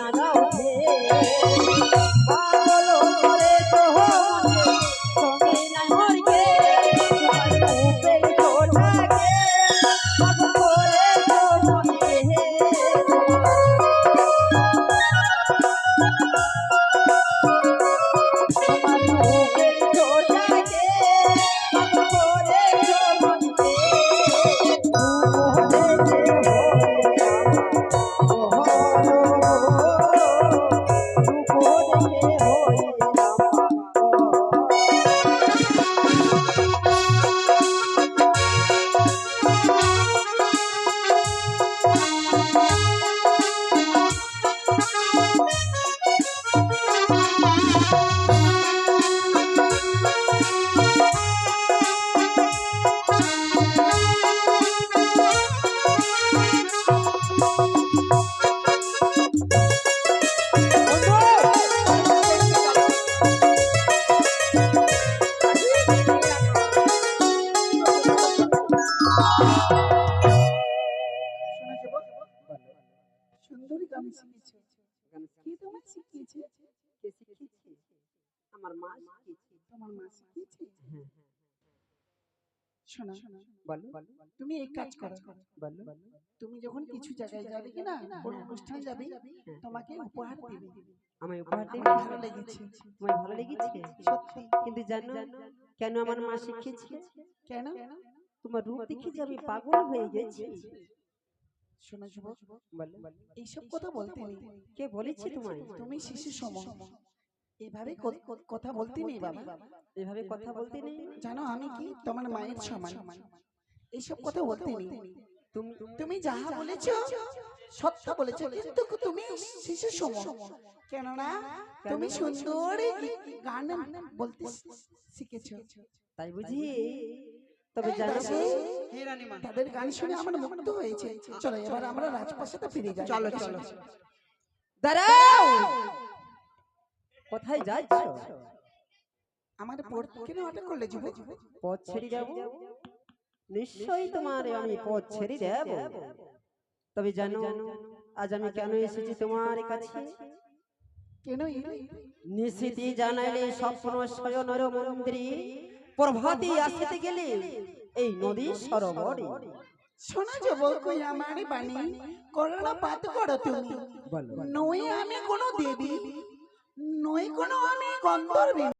gonna go. তুমি কাজ করো তুমি যখন কিছু জায়গায় যাবে কোন অনুষ্ঠান যাবে তোমাকে উপহার দেবে। উপহার ভালো লেগেছে। তোমার ভালো লেগেছে। সত্যি। কিন্তু জানো কেন আমার মা শিখিয়েছে? কেন? তোমার রূপ দেখে যে আমি পাগল হয়ে গেছি। শোনো যুবক বলো। এইসব কথা বলতে নেই। কে বলেছে তোমায়? তুমি শিশু সম এভাবে কথা বলতে নেই বাবা। এভাবে কথা বলতে নেই। জানো আমি কি? তোমার মায়ের সমান। এইসব কথা বলতে নেই। তুমি তুমি যাহা বলেছ সত্য বলেছ কিন্তু তুমি শিশু সম কেননা তুমি সুন্দর গান বলতে শিখেছো। তাই বুঝি তবে জানো দাসী, তাদের গান শুনে আমার মুগ্ধ হয়েছে। চলো এবার আমরা রাজপ্রাসাদে ফিরে যাই। চলো, চলো। দাঁড়াও। কোথায় যাচ্ছ? আমার পড়তে কেন আটক করলে যুবক। পথ ছেড়ে যাব? নিশ্চয়ই তোমার আমি পথ ছেড়ে দেব তবে জানো আজ আমি কেন এসেছি তোমার কাছে? কেন? নিশিতি জানাইলে স্বপ্ন শয়নর মন্দিরে প্রভাতে আসিতে গেলে এই নদী সরোবরে। শোনা যুবক ওই আমার বাণী। করোনা পাত করো তুমি। নই আমি কোনো দেবী। নই কোনো আমি গন্ধর্বী